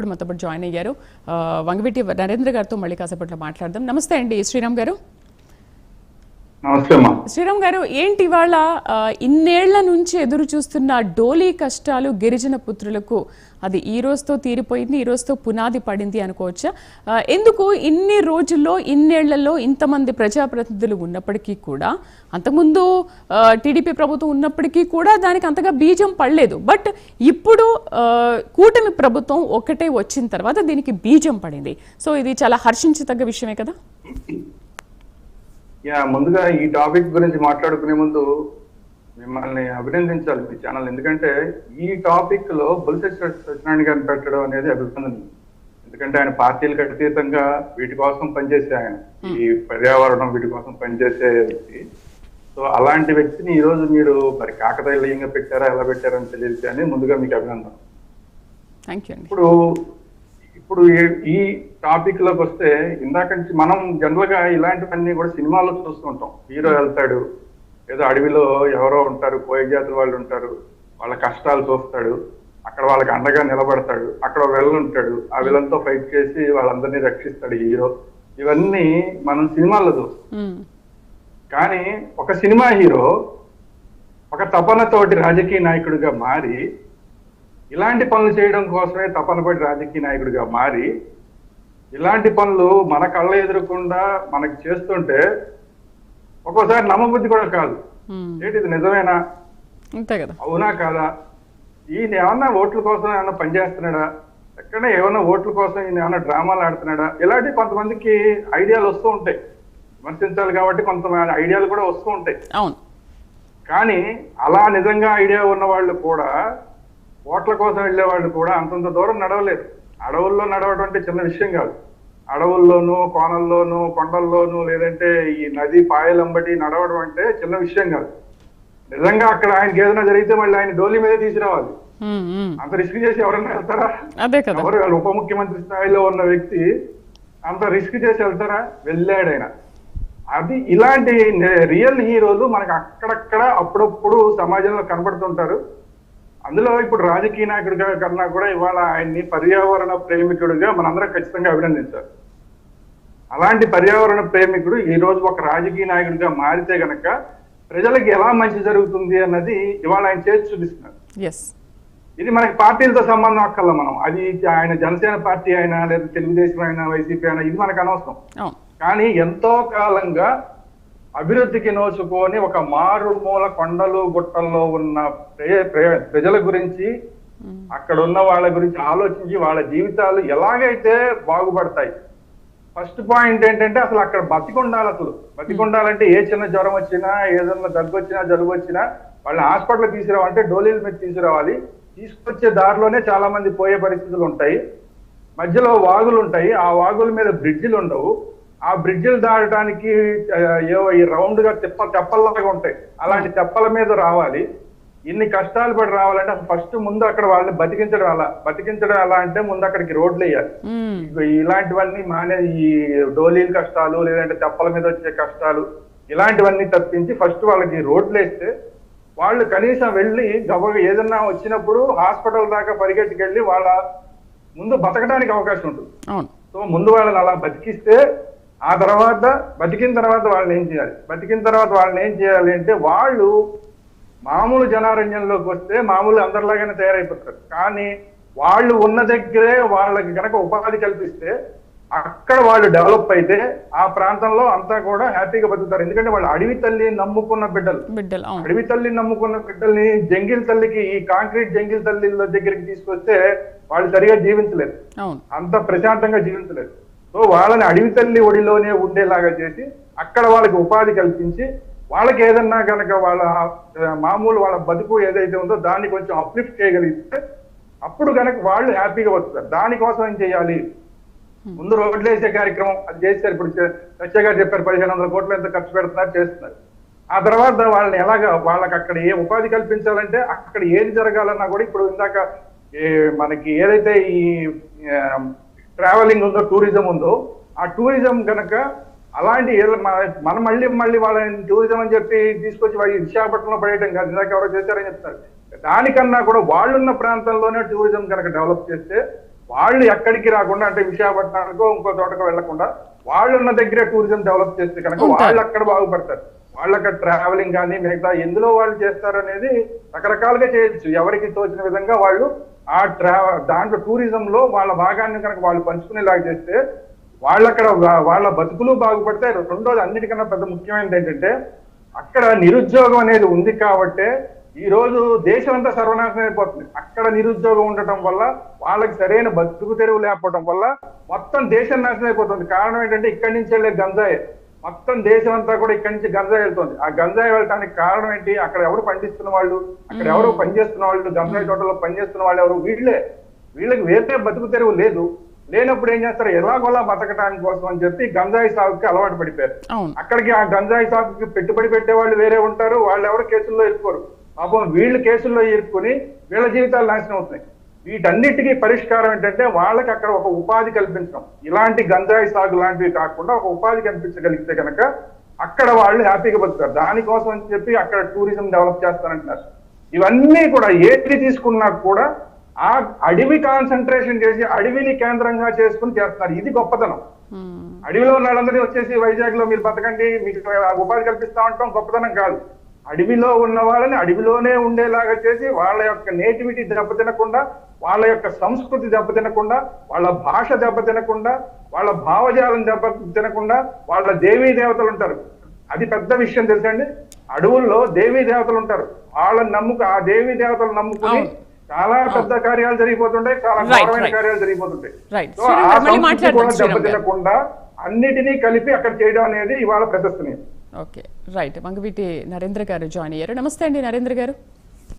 ఇప్పుడు మనతో పాటు జాయిన్ అయ్యారు. వంగవీటి నరేంద్ర గారితో మళ్ళీ కాసేపట్లో మాట్లాడదాం. నమస్తే అండి శ్రీరామ్ గారు. శ్రీరామ్ గారు ఏంటి ఇవాళ ఇన్నేళ్ళ నుంచి ఎదురు చూస్తున్న డోలీ కష్టాలు గిరిజన పుత్రులకు అది ఈ రోజుతో తీరిపోయింది ఈ రోజుతో పునాది పడింది అనుకోవచ్చా? ఎందుకు ఇన్ని రోజుల్లో ఇన్నేళ్ళలో ఇంతమంది ప్రజాప్రతినిధులు ఉన్నప్పటికీ కూడా అంతకుముందు టీడీపీ ప్రభుత్వం ఉన్నప్పటికీ కూడా దానికి అంతగా బీజం పడలేదు. బట్ ఇప్పుడు ఆ, కూటమి ప్రభుత్వం ఒకటే వచ్చిన తర్వాత దీనికి బీజం పడింది. సో ఇది చాలా హర్షించదగ్గ విషయమే కదా? యా ముందుగా ఈ టాపిక్ గురించి మాట్లాడుకునే ముందు మిమ్మల్ని అభినందించాలి మీ ఛానల్. ఎందుకంటే ఈ టాపిక్లో బొలిసెట్ సత్యనారాయణ గారిని పెట్టడం అనేది అభినందన ఎందుకంటే ఆయన పార్టీలకు అతీతంగా వీటి కోసం పనిచేసే ఆయన. ఈ పర్యావరణం వీటి కోసం పనిచేసే వ్యక్తి. సో అలాంటి వ్యక్తిని ఈ రోజు మీరు మరి కాకతాళీయంగా పెట్టారా ఎలా పెట్టారని తెలియదు కానీ ముందుగా మీకు అభినందన ఇప్పుడు ఇప్పుడు ఈ- టాపిక్లోకి వస్తే ఇందాక నుంచి మనం జనరల్గా ఇలాంటివన్నీ కూడా సినిమాలో చూస్తుంటాం హీరో వెళ్తాడు ఏదో అడవిలో ఎవరో ఉంటారు కోయ జాతుల వాళ్ళు ఉంటారు వాళ్ళ కష్టాలు చూస్తాడు అక్కడ వాళ్ళకి అండగా నిలబడతాడు అక్కడ విలన్ ఉంటాడు ఆ విలన్తో ఫైట్ చేసి వాళ్ళందరినీ రక్షిస్తాడు హీరో. ఇవన్నీ మనం సినిమాల్లో చూస్తాం. కానీ ఒక సినిమా హీరో ఒక తపనతోటి రాజకీయ నాయకుడిగా మారి ఇలాంటి పనులు చేయడం కోసమే తపనపడి రాజకీయ నాయకుడిగా మారి ఇలాంటి పనులు మన కళ్ళ ఎదురకుండా మనకి చేస్తుంటే ఒక్కోసారి నమ్మబుద్ధి కూడా కాదు. ఏంటి ఇది నిజమేనా? అంతే కదా. అవునా కాదా? ఈయన ఏమన్నా ఓట్ల కోసం ఏమన్నా పనిచేస్తున్నాడా ఎక్కడ ఏమన్నా ఓట్ల కోసం ఈయన ఏమన్నా డ్రామాలు ఆడుతున్నాడా? ఇలాంటి కొంతమందికి ఐడియాలు వస్తూ ఉంటాయి. విమర్శించాలి కాబట్టి కొంతమంది ఐడియాలు కూడా వస్తూ ఉంటాయి. అవును. కానీ అలా నిజంగా ఐడియా ఉన్న వాళ్ళు కూడా ఓట్ల కోసం వెళ్ళే వాళ్ళు కూడా అంతంత దూరం నడవలేరు అడవుల్లో నడవడం అంటే చిన్న విషయం కాదు. అడవుల్లోనూ కోనల్లోనూ కొండల్లోనూ లేదంటే ఈ నది పాయలంబటి నడవడం అంటే చిన్న విషయం కాదు. నిజంగా అక్కడ ఆయనకి ఏదైనా జరిగితే మళ్ళీ ఆయన డోలి మీద తీసుకురావాలి. అంత రిస్క్ చేసి ఎవరైనా వెళ్తారా? అదే కదా. ఎవరు వాళ్ళు ఉప ముఖ్యమంత్రి స్థాయిలో ఉన్న వ్యక్తి అంత రిస్క్ చేసి వెళ్తారా? వెళ్ళాడు ఆయన అది ఇలాంటి రియల్ హీరోలు మనకు అక్కడక్కడ అప్పుడప్పుడు సమాజంలో కనబడుతుంటారు అందులో ఇప్పుడు రాజకీయ నాయకుడిగా కన్నా కూడా ఇవాళ ఆయన్ని పర్యావరణ ప్రేమికుడిగా మనందరం ఖచ్చితంగా అభినందించాలి. అలాంటి పర్యావరణ ప్రేమికుడు ఈ రోజు ఒక రాజకీయ నాయకుడిగా మారితే గనక ప్రజలకు ఎలా మంచి జరుగుతుంది అన్నది ఇవాళ ఆయన చేసి చూపిస్తున్నారు. ఇది మనకి పార్టీలతో సంబంధం అక్కర్లా మనం. అది ఆయన జనసేన పార్టీ అయినా లేదా తెలుగుదేశం అయినా వైసీపీ అయినా ఇది మనకు అనవసరం. కానీ ఎంతో కాలంగా అభివృద్ధికి నోచుకొని ఒక మారుమూల కొండలు గుట్టల్లో ఉన్న ప్రే- ప్రే- ప్రజల గురించి అక్కడ ఉన్న వాళ్ళ గురించి ఆలోచించి వాళ్ళ జీవితాలు ఎలాగైతే బాగుపడతాయి. ఫస్ట్ పాయింట్ ఏంటంటే అసలు అక్కడ బతికుండాలి అసలు. బతికుండాలంటే ఏ చిన్న జ్వరం వచ్చినా ఏదన్నా దగ్గు వచ్చినా జలుబు వచ్చినా వాళ్ళని హాస్పిటల్ తీసుకురావాలంటే డోలీల మీద తీసుకురావాలి. తీసుకొచ్చే దారిలోనే చాలా మంది పోయే పరిస్థితులు ఉంటాయి. మధ్యలో వాగులు ఉంటాయి. ఆ వాగుల మీద బ్రిడ్జిలు ఉండవు. ఆ బ్రిడ్జిలు దాటడానికి ఏవో ఈ రౌండ్గా తెప్ప తెప్పల్లాగా ఉంటాయి. అలాంటి తెప్పల మీద రావాలి. ఇన్ని కష్టాలు పడి రావాలంటే అసలు ఫస్ట్ ముందు అక్కడ వాళ్ళని బతికించడం ఎలా బతికించడం ఎలా అంటే ముందు అక్కడికి రోడ్లు వేయాలి. ఇగో ఇలాంటివన్నీ మానే ఈ డోలీల కష్టాలు లేదంటే తెప్పల మీద వచ్చే కష్టాలు ఇలాంటివన్నీ తప్పించి ఫస్ట్ వాళ్ళకి రోడ్లు వేస్తే వాళ్ళు కనీసం వెళ్ళి గబ ఏదన్నా వచ్చినప్పుడు హాస్పిటల్ దాకా పరిగెట్టుకెళ్ళి వాళ్ళ ముందు బతకడానికి అవకాశం ఉంటుంది. సో ముందు వాళ్ళని అలా బతికిస్తే ఆ తర్వాత బతికిన తర్వాత వాళ్ళని ఏం చేయాలి? బతికిన తర్వాత వాళ్ళని ఏం చేయాలి అంటే వాళ్ళు మామూలు జనారణ్యంలోకి వస్తే మామూలు అందరిలాగానే తయారైపోతారు. కానీ వాళ్ళు ఉన్న దగ్గరే వాళ్ళకి గనక ఉపాధి కల్పిస్తే అక్కడ వాళ్ళు డెవలప్ అయితే ఆ ప్రాంతంలో అంతా కూడా హ్యాపీగా బతుకుతారు. ఎందుకంటే వాళ్ళు అడవి తల్లి నమ్ముకున్న బిడ్డలు. అడవి తల్లి నమ్ముకున్న బిడ్డల్ని జంగిల్ తల్లికి ఈ కాంక్రీట్ జంగిల్ తల్లిల దగ్గరికి తీసుకొస్తే వాళ్ళు సరిగా జీవించలేరు. అవును. అంత ప్రశాంతంగా జీవించలేదు సో వాళ్ళని అడవి తల్లి ఒడిలోనే ఉండేలాగా చేసి అక్కడ వాళ్ళకి ఉపాధి కల్పించి వాళ్ళకి ఏదన్నా కనుక వాళ్ళ మామూలు వాళ్ళ బతుకు ఏదైతే ఉందో దాన్ని కొంచెం అప్లిఫ్ట్ చేయగలిగితే అప్పుడు కనుక వాళ్ళు హ్యాపీగా వస్తారు దానికోసం ఏం చేయాలి? ముందు రోడ్లు వేసే కార్యక్రమం అది చేశారు ఇప్పుడు సత్య గారు చెప్పారు పదిహేను వందల కోట్లు ఎంత ఖర్చు పెడుతున్నారు చేస్తున్నారు. ఆ తర్వాత వాళ్ళని ఎలాగా వాళ్ళకి అక్కడ ఏ ఉపాధి కల్పించాలంటే అక్కడ ఏది జరగాలన్నా కూడా ఇప్పుడు ఇందాక ఏ మనకి ఏదైతే ఈ ట్రావెలింగ్ ఉందో టూరిజం ఉందో ఆ టూరిజం కనుక అలాంటి మన- మళ్ళీ మళ్ళీ వాళ్ళని టూరిజం అని చెప్పి తీసుకొచ్చి వాళ్ళ విశాఖపట్నంలో పడేయడం కాదు. ఇందాక ఎవరో చేశారని చెప్తారు దానికన్నా కూడా వాళ్ళున్న ప్రాంతంలోనే టూరిజం కనుక డెవలప్ చేస్తే వాళ్ళు ఎక్కడికి రాకుండా అంటే విశాఖపట్నానికో ఇంకో చోటకో వెళ్ళకుండా వాళ్ళు ఉన్న దగ్గరే టూరిజం డెవలప్ చేస్తే కనుక. వాళ్ళు అక్కడ బాగుపడతారు. వాళ్ళు అక్కడ ట్రావెలింగ్ కానీ మిగతా ఎందులో వాళ్ళు చేస్తారు అనేది రకరకాలుగా చేయొచ్చు. ఎవరికి తోచిన విధంగా వాళ్ళు ఆ ట్రా దాంట్లో టూరిజంలో వాళ్ళ భాగాన్ని కనుక వాళ్ళు పంచుకునేలాగా చేస్తే వాళ్ళక్కడ వాళ్ళ బతుకులు బాగుపడతాయి రెండోది అన్నిటికన్నా పెద్ద ముఖ్యమైనది ఏంటంటే అక్కడ నిరుద్యోగం అనేది ఉంది కాబట్టే ఈ రోజు దేశం అంతా సర్వనాశనం అయిపోతుంది. అక్కడ నిరుద్యోగం ఉండటం వల్ల వాళ్ళకి సరైన బతుకు తెరువు లేకపోవడం వల్ల మొత్తం దేశం నాశనం అయిపోతుంది. కారణం ఏంటంటే ఇక్కడి నుంచి వెళ్ళే గంజాయే. మొత్తం దేశం అంతా కూడా ఇక్కడి నుంచి గంజాయి వెళ్తుంది. ఆ గంజాయి వెళ్ళటానికి కారణం ఏంటి? అక్కడ ఎవరు పండిస్తున్న వాళ్ళు? అక్కడ ఎవరు పనిచేస్తున్న వాళ్ళు? గంజాయి తోటలో పనిచేస్తున్న వాళ్ళు ఎవరు? వీళ్ళే. వీళ్ళకి వేరే బతుకు తెరువు లేదు. లేనప్పుడు ఏం చేస్తారు? ఎలాగోలా బతకడానికి కోసం అని చెప్పి గంజాయి సాగుకి అలవాటు పడిపోయారు. అక్కడికి ఆ గంజాయి సాగుకి పెట్టుబడి పెట్టే వాళ్ళు వేరే ఉంటారు. వాళ్ళు ఎవరు కేసుల్లో ఇరుకోరు పాపం వీళ్ళు కేసుల్లో ఇరుక్కుని వీళ్ళ జీవితాలు నాశనం అవుతున్నాయి. వీటన్నిటికీ పరిష్కారం ఏంటంటే వాళ్ళకి అక్కడ ఒక ఉపాధి కల్పించడం. ఇలాంటి గంజాయి సాగు లాంటివి కాకుండా ఒక ఉపాధి కల్పించగలిగితే కనుక అక్కడ వాళ్ళు హ్యాపీగా బతుకుతారు. దానికోసం అని చెప్పి అక్కడ టూరిజం డెవలప్ చేస్తారంటున్నారు ఇవన్నీ కూడా ఏది తీసుకున్నా కూడా ఆ అడవి కాన్సన్ట్రేషన్ చేసి అడవిని కేంద్రంగా చేసుకుని చేస్తున్నారు. ఇది గొప్పతనం. అడవిలో ఉన్న వాళ్ళందరినీ వచ్చేసి వైజాగ్లో మీరు బతకండి మీకు ఉపాధి కల్పిస్తా ఉంటాం గొప్పతనం కాదు. అడవిలో ఉన్న వాళ్ళని అడవిలోనే ఉండేలాగా చేసి వాళ్ళ యొక్క నేటివిటీ దెబ్బతినకుండా వాళ్ళ యొక్క సంస్కృతి దెబ్బతినకుండా వాళ్ళ భాష దెబ్బతినకుండా వాళ్ళ భావజాలం దెబ్బ తినకుండా వాళ్ళ దేవీ దేవతలు ఉంటారు అది పెద్ద విషయం తెలుసండి అడవుల్లో దేవీ దేవతలు ఉంటారు వాళ్ళని నమ్ముకు ఆ దేవీ దేవతలు నమ్ముకుని. చాలా పెద్ద కార్యాలు జరిగిపోతుంటాయి చాలా ఘోరమైన right. కార్యాలు జరిగిపోతుంటాయి. సో ఆ గారు మళ్ళీ సంస్కృతి మాట్లాడదాం, కూడా శ్రీరామ్ గారు. దెబ్బతినకుండా అన్నిటినీ కలిపి అక్కడ చేయడం అనేది ఇవాళ ప్రశస్తనీయం ఓకే రైట్ మంగవీటి నరేంద్ర గారు జాయిన్ అయ్యారు. నమస్తే అండి నరేంద్ర గారు.